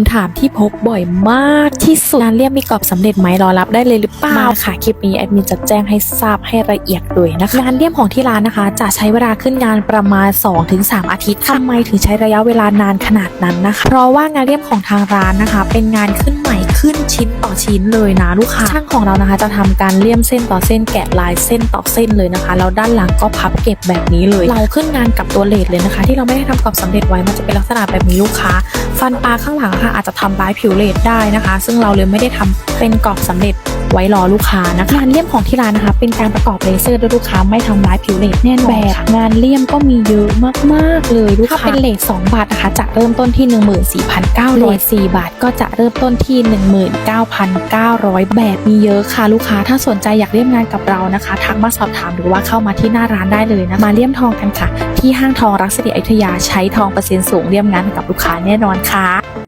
ำถามที่พบบ่อยมากที่สุดงานเลี่ยมมีกรอบสำเร็จไหมรอรับได้เลยหรือเปล่ามาค่ะคลิปนี้แอดมินจะแจ้งให้ทราบให้ละเอียดเลยนะคะงานเลี่ยมของที่ร้านนะคะ จะใช้เวลาขึ้นงานประมาณ 2-3 อาทิตย์ทำไมถึงใช้ระยะเวลานานขนาดนั้นนะคะ เพราะว่างานเลี่ยมของทางร้านนะคะ เป็นงานขึ้นใหม่ขึ้นชิ้นต่อชิ้นเลยนะลูกค้าช่างของเรานะคะ จะทำการเลี่ยมเส้นต่อเส้นแกะลายเส้นต่อเส้นเลยนะคะแล้วด้านหลังก็พับเก็บแบบนี้เลย เราขึ้นงานกับตัวเลทเลยนะคะ ที่เราไม่ได้ทำกรอบสำเร็จไว้มันจะเป็นลักษณะแบบนี้ลูกค้า ฟันปลาข้างหลังค่ะอาจจะทำร้ายผิวเลดได้นะคะ ซึ่งเราเลยไม่ได้ทำเป็นกรอบสำเร็จ ไว้รอลูกค้านะคะงานเลี่ยมของที่ร้านนะคะเป็นการประกอบเลเซอร์ด้วยลูกค้าไม่ทำร้ายผิวเลดแน่นอนแบบงานเลี่ยมก็มีเยอะมากๆเลยลูกค้าถ้าเป็นเลท2บาทนะคะจะเริ่มต้นที่ 14,900เลท4บาท ก็จะเริ่มต้นที่ 19,900 แบบมีเยอะค่ะลูกค้าถ้าสนใจอยากเลี่ยมงานกับเรานะคะทักมาสอบถามหรือว่าเข้ามาที่หน้าร้านได้เลยนะมาเลี่ยมทองกันค่ะ ที่ห้างทองรักสิริอยุธยาใช้ทองเปอร์เซ็นต์สูงเลี่ยมงานให้กับลูกค้าแน่นอนค่ะ